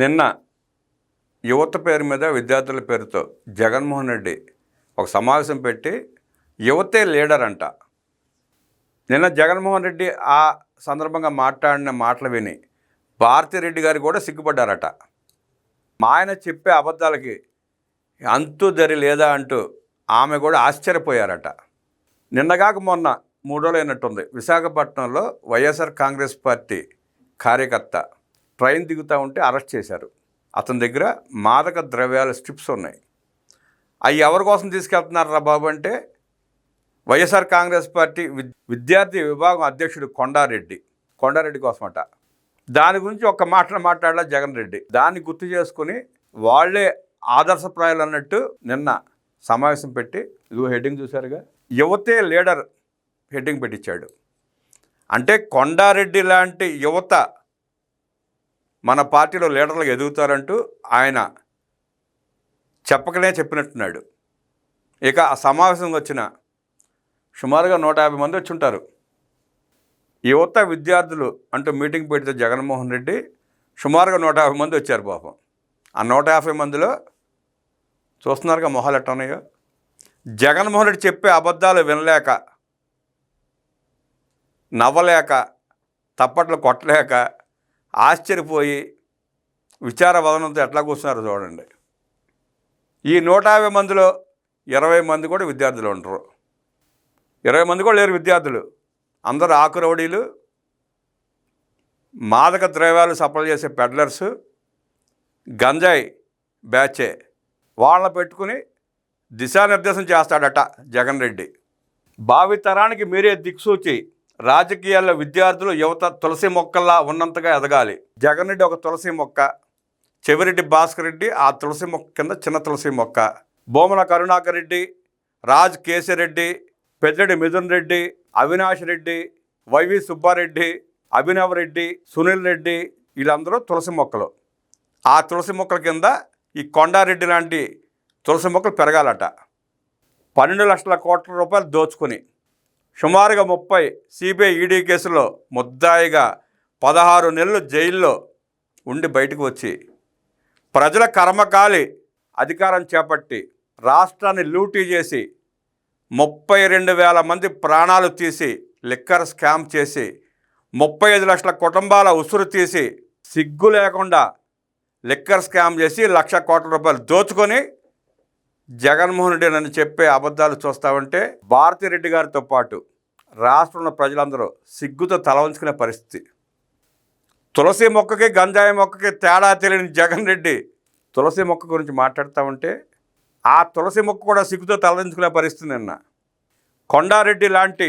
నిన్న యువత పేరు మీద విద్యార్థుల పేరుతో జగన్మోహన్ రెడ్డి ఒక సమావేశం పెట్టి యువతే లీడర్ అంట. నిన్న జగన్మోహన్ రెడ్డి ఆ సందర్భంగా మాట్లాడిన మాటలు విని భారతిరెడ్డి గారు కూడా సిగ్గుపడ్డారట. మా ఆయన చెప్పే అబద్ధాలకి అంతు దరి లేదా అంటూ ఆమె కూడా ఆశ్చర్యపోయారట. నిన్నగాక మొన్న మూడోలైనట్టుంది అయినట్టుంది. విశాఖపట్నంలో వైఎస్ఆర్ కాంగ్రెస్ పార్టీ కార్యకర్త ట్రైన్ దిగుతూ ఉంటే అరెస్ట్ చేశారు. అతని దగ్గర మాదక ద్రవ్యాల స్ట్రిప్స్ ఉన్నాయి. అవి ఎవరి కోసం తీసుకెళ్తున్నారా బాబు అంటే వైఎస్ఆర్ కాంగ్రెస్ పార్టీ విద్ విద్యార్థి విభాగం అధ్యక్షుడు కొండారెడ్డి. కొండారెడ్డి కోసమట. దాని గురించి ఒక మాట మాట్లాడాల జగన్ రెడ్డి. దాన్ని గుర్తు చేసుకుని వాళ్ళే ఆదర్శప్రాయాలు అన్నట్టు నిన్న సమావేశం పెట్టి ఇదిగో హెడ్డింగ్ చూశారుగా యువతే లీడర్ హెడ్డింగ్ పెట్టించాడు. అంటే కొండారెడ్డి లాంటి యువత మన పార్టీలో లీడర్లుగా ఎదుగుతారంటూ ఆయన చెప్పకనే చెప్పినట్టున్నాడు. ఇక ఆ సమావేశంకి వచ్చిన సుమారుగా నూట యాభై మంది వచ్చి ఉంటారు. యువత విద్యార్థులు అంటూ మీటింగ్ పెడితే జగన్మోహన్ రెడ్డి సుమారుగా నూట యాభై మంది వచ్చారు పాపం. ఆ నూట యాభై మందిలో చూస్తున్నారుగా మొహాలు ఎట్ట ఉన్నాయో? జగన్మోహన్ రెడ్డి చెప్పే అబద్ధాలు వినలేక నవ్వలేక తప్పట్లు కొట్టలేక ఆశ్చర్యపోయి విచారవదనంతో ఎట్లా కూర్చున్నారో చూడండి. ఈ నూట యాభై మందిలో ఇరవై మంది కూడా విద్యార్థులు ఉంటారు. ఇరవై మంది కూడా లేరు విద్యార్థులు. అందరూ ఆకురౌడీలు మాదక ద్రవ్యాలు సప్లై చేసే పెడ్లర్స్ గంజాయి బ్యాచే. వాళ్ళని పెట్టుకుని దిశానిర్దేశం చేస్తాడట జగన్ రెడ్డి. భావితరానికి మీరే దిక్సూచి రాజకీయాల్లో విద్యార్థులు యువత తులసి మొక్కల్లా ఉన్నంతగా ఎదగాలి. జగన్ రెడ్డి ఒక తులసి మొక్క చెవిరెడ్డి భాస్కర్ రెడ్డి ఆ తులసి మొక్క కింద చిన్న తులసి మొక్క. బోమల కరుణాకర్ రెడ్డి రాజ్ కేశరెడ్డి పెద్దరెడ్డి మిథున్ రెడ్డి అవినాష్ రెడ్డి వైవి సుబ్బారెడ్డి అభినవ్ రెడ్డి సునీల్ రెడ్డి వీళ్ళందరూ తులసి మొక్కలు. ఆ తులసి మొక్కల కింద ఈ కొండారెడ్డి లాంటి తులసి మొక్కలు పెరగాలట. పన్నెండు లక్షల కోట్ల రూపాయలు దోచుకుని సుమారుగా ముప్పై సిబిఐ ఈడీ కేసులో ముద్దాయిగా పదహారు నెలలు జైల్లో ఉండి బయటకు వచ్చి ప్రజల కర్మకాలి అధికారం చేపట్టి రాష్ట్రాన్ని లూటీ చేసి ముప్పై రెండు వేల మంది ప్రాణాలు తీసి లిక్కర్ స్కామ్ చేసి ముప్పై ఐదు లక్షల కుటుంబాల ఉసురు తీసి సిగ్గు లేకుండా లిక్కర్ స్కామ్ చేసి లక్ష కోట్ల రూపాయలు దోచుకొని జగన్మోహన్ రెడ్డి నన్ను చెప్పే అబద్ధాలు చూస్తామంటే భారతిరెడ్డి గారితో పాటు రాష్ట్రంలో ప్రజలందరూ సిగ్గుతో తల వంచుకునే పరిస్థితి. తులసి మొక్కకి గంజాయి మొక్కకి తేడా తెలియని జగన్ రెడ్డి తులసి మొక్క గురించి మాట్లాడుతూ ఉంటే ఆ తులసి మొక్క కూడా సిగ్గుతో తలదించుకునే పరిస్థితి నిన్న. కొండారెడ్డి లాంటి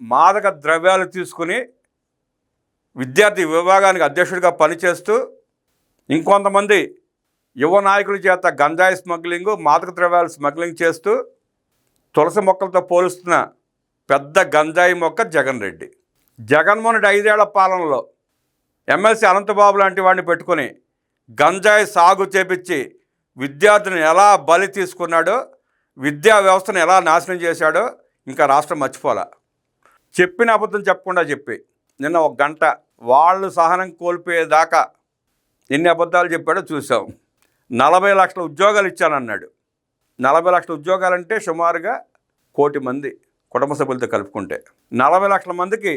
మాదక ద్రవ్యాలు తీసుకుని విద్యార్థి విభాగానికి అధ్యక్షుడిగా పనిచేస్తూ ఇంకొంతమంది యువ నాయకుల చేత గంజాయి స్మగ్లింగ్ మాదక ద్రవ్యాలు స్మగ్లింగ్ చేస్తూ తులసి మొక్కలతో పోలుస్తున్న పెద్ద గంజాయి మొక్క జగన్ రెడ్డి. జగన్మోహన్ రెడ్డి ఐదేళ్ళ పాలనలో ఎమ్మెల్సీ అనంతబాబు లాంటి వాడిని పెట్టుకొని గంజాయి సాగు చేపించి విద్యార్థిని ఎలా బలి తీసుకున్నాడో విద్యా వ్యవస్థను ఎలా నాశనం చేశాడో ఇంకా రాష్ట్రం మర్చిపోలా. చెప్పిన అబద్ధం చెప్పకుండా చెప్పి నిన్న ఒక గంట వాళ్ళు సహనం కోల్పోయేదాకా ఎన్ని అబద్ధాలు చెప్పాడో చూసాం నలభై లక్షల ఉద్యోగాలు ఇచ్చానన్నాడు. నలభై లక్షల ఉద్యోగాలంటే సుమారుగా కోటి మంది కుటుంబ సభ్యులతో కలుపుకుంటే. నలభై లక్షల మందికి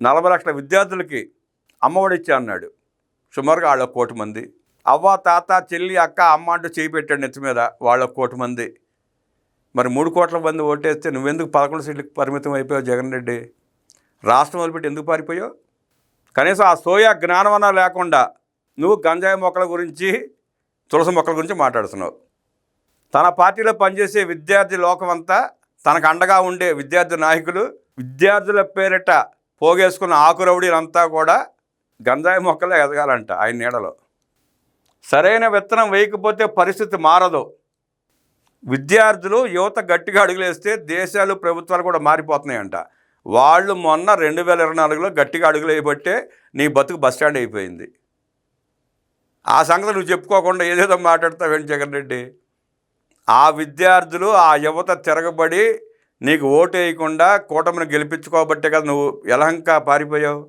నలభై లక్షల విద్యార్థులకి అమ్మఒడి ఇచ్చా అన్నాడు సుమారుగా వాళ్ళ కోటి మంది. అవ్వ తాత చెల్లి అక్క అమ్మ అంటూ చేయి పెట్టాడు నెత్తి మీద వాళ్ళ కోటి మంది. మరి మూడు కోట్ల మంది ఓటేస్తే నువ్వెందుకు పదకొండు సీట్లకు పరిమితం అయిపోయావు జగన్ రెడ్డి? రాష్ట్రం వదిలిపెట్టి ఎందుకు పారిపోయావు? కనీసం ఆ సోయా జ్ఞానవన లేకుండా నువ్వు గంజాయి మొక్కల గురించి తులసి మొక్కల గురించి మాట్లాడుతున్నావు. తన పార్టీలో పనిచేసే విద్యార్థి లోకమంతా తనకు అండగా ఉండే విద్యార్థి నాయకులు విద్యార్థుల పేరిట పోగేసుకున్న ఆకురౌడీలంతా కూడా గంజాయి మొక్కలే ఎదగాలంట ఆయన నీడలో. సరైన విత్తనం వేయకపోతే పరిస్థితి మారదు. విద్యార్థులు యువత గట్టిగా అడుగులేస్తే దేశాలు ప్రభుత్వాలు కూడా మారిపోతున్నాయంట. వాళ్ళు మొన్న రెండు వేల ఇరవై నాలుగులో గట్టిగా అడుగులు వేయబట్టే నీ బతుకు బస్ స్టాండ్ అయిపోయింది. ఆ సంగతి నువ్వు చెప్పుకోకుండా ఏదేదో మాట్లాడతావేంటి జగన్ రెడ్డి? ఆ విద్యార్థులు ఆ యువత తిరగబడి నీకు ఓటు వేయకుండా కూటమిని గెలిపించుకోబట్టే కదా నువ్వు ఎలహంక పారిపోయావు.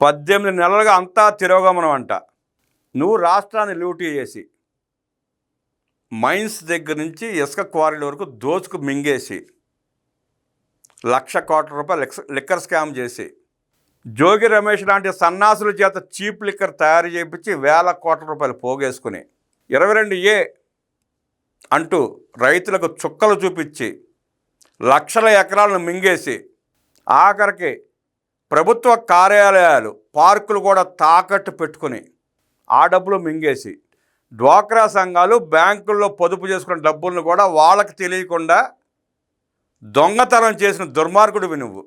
పద్దెనిమిది నెలలుగా అంతా తిరోగమనం అంట. నువ్వు రాష్ట్రాన్ని లూటీ చేసి మైన్స్ దగ్గర నుంచి ఇసుక క్వారీల వరకు దోచుకు మింగేసి లక్ష కోట్ల రూపాయలు లిక్స్ లిక్కర్ స్కామ్ చేసి జోగి రమేష్ లాంటి సన్నాసుల చేత చీప్ లిక్కర్ తయారు చేయించి వేల కోట్ల రూపాయలు పోగేసుకుని ఇరవై రెండు ఏ అంటూ రైతులకు చుక్కలు చూపించి లక్షల ఎకరాలను మింగేసి ఆఖరికి ప్రభుత్వ కార్యాలయాలు పార్కులు కూడా తాకట్టు పెట్టుకుని ఆ డబ్బులు మింగేసి డ్వాక్రా సంఘాలు బ్యాంకుల్లో పొదుపు చేసుకున్న డబ్బులను కూడా వాళ్ళకి తెలియకుండా దొంగతనం చేసిన దుర్మార్గుడివి నువ్వు.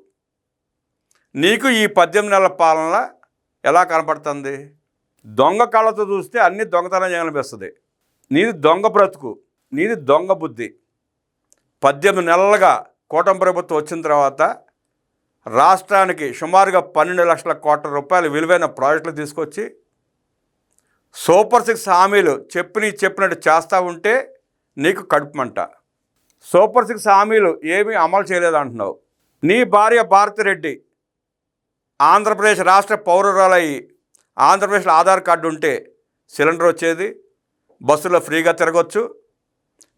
నీకు ఈ పద్దెనిమిది నెలల పాలన ఎలా కనపడుతుంది? దొంగ కళ్ళతో చూస్తే అన్ని దొంగతనం చేయాలనిపిస్తుంది. నీది దొంగ బ్రతుకు నీది దొంగ బుద్ధి. పద్దెనిమిది నెలలుగా కూటమి ప్రభుత్వం వచ్చిన తర్వాత రాష్ట్రానికి సుమారుగా పన్నెండు లక్షల కోట్ల రూపాయలు విలువైన ప్రాజెక్టులు తీసుకొచ్చి సూపర్ సిక్స్ హామీలు చెప్పిన చెప్పినట్టు చేస్తూ ఉంటే నీకు కడుపుమంట సూపర్ సిక్స్ హామీలు ఏమీ అమలు చేయలేదంటున్నావు. నీ భార్య భారతిరెడ్డి ఆంధ్రప్రదేశ్ రాష్ట్ర పౌరురాలయ్యి ఆంధ్రప్రదేశ్లో ఆధార్ కార్డు ఉంటే సిలిండర్ వచ్చేది బస్సులో ఫ్రీగా తిరగొచ్చు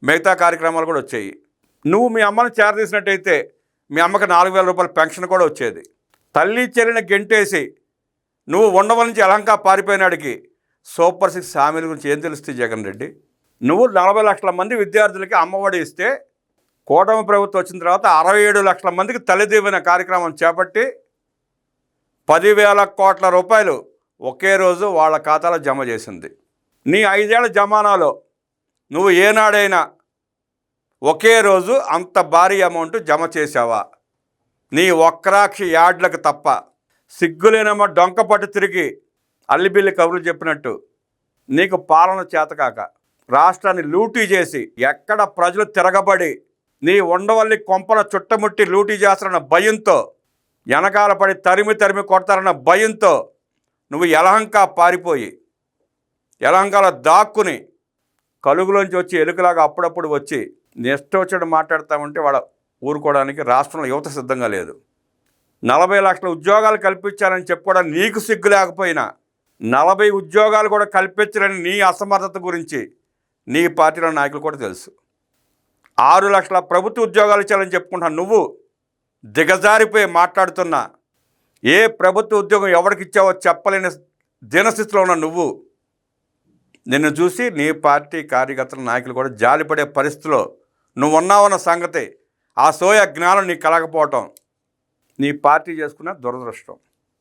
మిగతా కార్యక్రమాలు కూడా వచ్చాయి. నువ్వు మీ అమ్మని చేరదీసినట్టయితే మీ అమ్మకి నాలుగు వేల రూపాయల పెన్షన్ కూడా వచ్చేది. తల్లి చెల్లిని గెంటేసి నువ్వు ఉండవల నుంచి అలంకా పారిపోయినాడికి సూపర్ సిక్స్ హామీల గురించి ఏం తెలుస్తుంది జగన్ రెడ్డి? నువ్వు నలభై లక్షల మంది విద్యార్థులకి అమ్మఒడి ఇస్తే కూటమి ప్రభుత్వం వచ్చిన తర్వాత అరవై ఏడు లక్షల మందికి తల్లిదీవెన కార్యక్రమం చేపట్టి పదివేల కోట్ల రూపాయలు ఒకే రోజు వాళ్ళ ఖాతాలో జమ చేసింది. నీ ఐదేళ్ళ జమానాలో నువ్వు ఏనాడైనా ఒకే రోజు అంత భారీ అమౌంట్ జమ చేసావా నీ ఒక్కరాక్షి యాడ్లకు తప్ప సిగ్గులేనమ్మ డొంక పట్టు తిరిగి అల్లిబిల్లి కబుర్లు చెప్పినట్టు నీకు పాలన చేతకాక రాష్ట్రాన్ని లూటీ చేసి ఎక్కడ ప్రజలు తిరగబడి నీ ఉండవల్లి కొంపల చుట్టముట్టి లూటీ చేస్తారన్న భయంతో వెనకాల పడి తరిమి తరిమి కొడతారన్న భయంతో నువ్వు ఎలహంక పారిపోయి ఎలహంకాల దాక్కుని కలుగులోంచి వచ్చి ఎలుకలాగా అప్పుడప్పుడు వచ్చి నెక్స్ట్ మాట్లాడతామంటే వాడు ఊరుకోవడానికి రాష్ట్రంలో యువత సిద్ధంగా లేదు. నలభై లక్షల ఉద్యోగాలు కల్పించాలని చెప్పుకోవడం నీకు సిగ్గు లేకపోయినా నలభై ఉద్యోగాలు కూడా కల్పించాలని నీ అసమర్థత గురించి నీ పార్టీలో నాయకులు కూడా తెలుసు. ఆరు లక్షల ప్రభుత్వ ఉద్యోగాలు ఇచ్చాలని చెప్పుకుంటున్నాను నువ్వు. దిగజారిపోయి మాట్లాడుతున్నా ఏ ప్రభుత్వ ఉద్యోగం ఎవరికి ఇచ్చావో చెప్పలేని దినస్థితిలో ఉన్న నువ్వు నిన్ను చూసి నీ పార్టీ కార్యకర్తల నాయకులు కూడా జాలిపడే పరిస్థితిలో నువ్వున్నావన్న సంగతి ఆ సోయ జ్ఞానం నీకు కలగపోవటం నీ పార్టీ చేసుకున్న దురదృష్టం.